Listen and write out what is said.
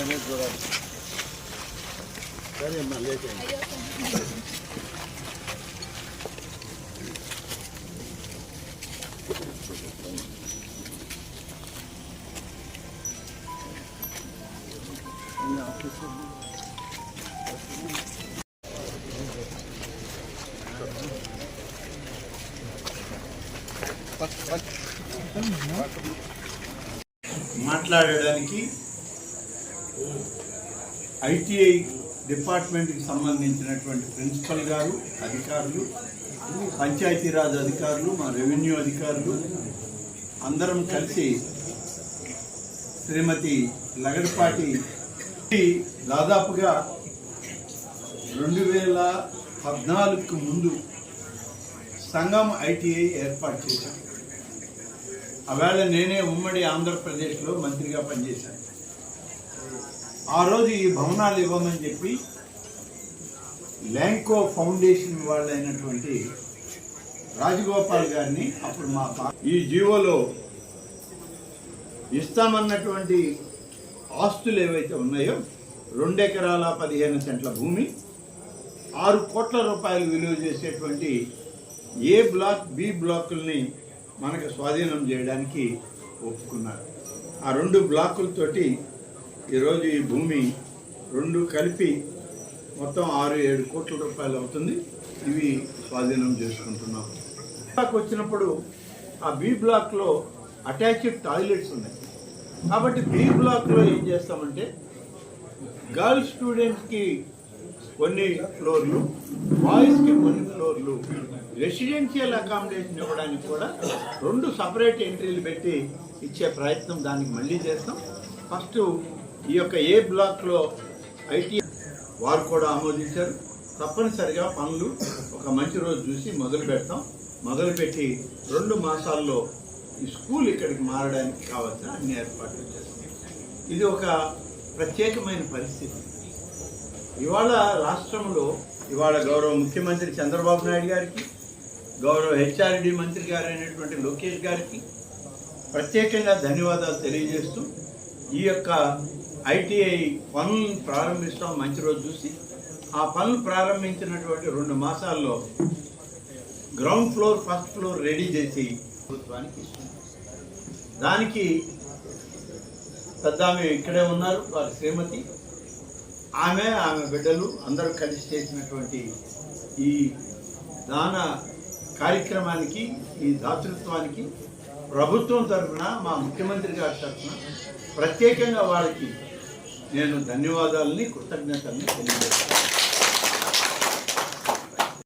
అనేది చూడాలి సరే అమ్మా లేకండి మాట్లాడడానికి ఐటీఐ డిపార్ట్మెంట్కి సంబంధించినటువంటి ప్రిన్సిపల్ గారు అధికారులు పంచాయతీరాజ్ అధికారులు మా రెవెన్యూ అధికారులు అందరం కలిసి శ్రీమతి లగడపాటి దాదాపుగా రెండు వేల పద్నాలుగుకు ముందు సంగం ఐటీఐ ఏర్పాటు చేశాను ఆవేళ నేనే ఉమ్మడి ఆంధ్రప్రదేశ్లో మంత్రిగా పనిచేశాను. ఆ రోజు ఈ భవనాలు ఇవ్వమని చెప్పి ల్యాంకో ఫౌండేషన్ వాళ్ళైనటువంటి రాజగోపాల్ గారిని అప్పుడు మా ఈ జీవోలో ఇస్తామన్నటువంటి ఆస్తులు ఏవైతే ఉన్నాయో రెండెకరాల పదిహేను సెంట్ల భూమి ఆరు కోట్ల రూపాయలు విలువ చేసేటువంటి ఏ బ్లాక్ బి బ్లాకుల్ని మనకు స్వాధీనం చేయడానికి ఒప్పుకున్నారు. ఆ రెండు బ్లాకులతోటి ఈరోజు ఈ భూమి రెండు కలిపి మొత్తం ఆరు ఏడు కోట్ల రూపాయలు అవుతుంది. ఇవి స్వాధీనం చేసుకుంటున్నాం. బ్లాక్ వచ్చినప్పుడు ఆ బి బ్లాక్లో అటాచ్డ్ టాయిలెట్స్ ఉన్నాయి. కాబట్టి బి బ్లాక్లో ఏం చేస్తామంటే గర్ల్స్ స్టూడెంట్స్కి కొన్ని ఫ్లోర్లు బాయ్స్కి కొన్ని ఫ్లోర్లు రెసిడెన్షియల్ అకామిడేషన్ ఇవ్వడానికి కూడా రెండు సపరేట్ ఎంట్రీలు పెట్టి ఇచ్చే ప్రయత్నం దానికి మళ్ళీ చేస్తాం. ఫస్ట్ ఈ యొక్క ఏ బ్లాక్లో ఐటీ వారు కూడా ఆమోదించారు తప్పనిసరిగా పనులు ఒక మంచి రోజు చూసి మొదలు పెడతాం. మొదలుపెట్టి రెండు మాసాల్లో ఈ స్కూల్ ఇక్కడికి మారడానికి కావాల్సిన అన్ని ఏర్పాట్లు చేస్తాం. ఇది ఒక ప్రత్యేకమైన పరిస్థితి. ఇవాళ రాష్ట్రంలో ఇవాళ గౌరవ ముఖ్యమంత్రి చంద్రబాబు నాయుడు గారికి గౌరవ హెచ్ఆర్డి మంత్రి గారైనటువంటి లోకేష్ గారికి ప్రత్యేకంగా ధన్యవాదాలు తెలియజేస్తూ ఈ యొక్క ఐటీఐ పనులను ప్రారంభిస్తాం మంచి రోజు చూసి. ఆ పనులు ప్రారంభించినటువంటి రెండు మాసాల్లో ground floor first floor ready చేసి ప్రభుత్వానికి ఇస్తుంది దానికి పెద్ద ఆమె ఇక్కడే ఉన్నారు వారి శ్రీమతి. ఆమె ఆమె బిడ్డలు అందరూ కలిసి చేసినటువంటి ఈ దాన కార్యక్రమానికి ఈ దాతృత్వానికి ప్రభుత్వం తరఫున మా ముఖ్యమంత్రి గారి తరఫున ప్రత్యేకంగా వాళ్ళకి నేను ధన్యవాదాలని కృతజ్ఞతల్ని తెలియజేస్తాను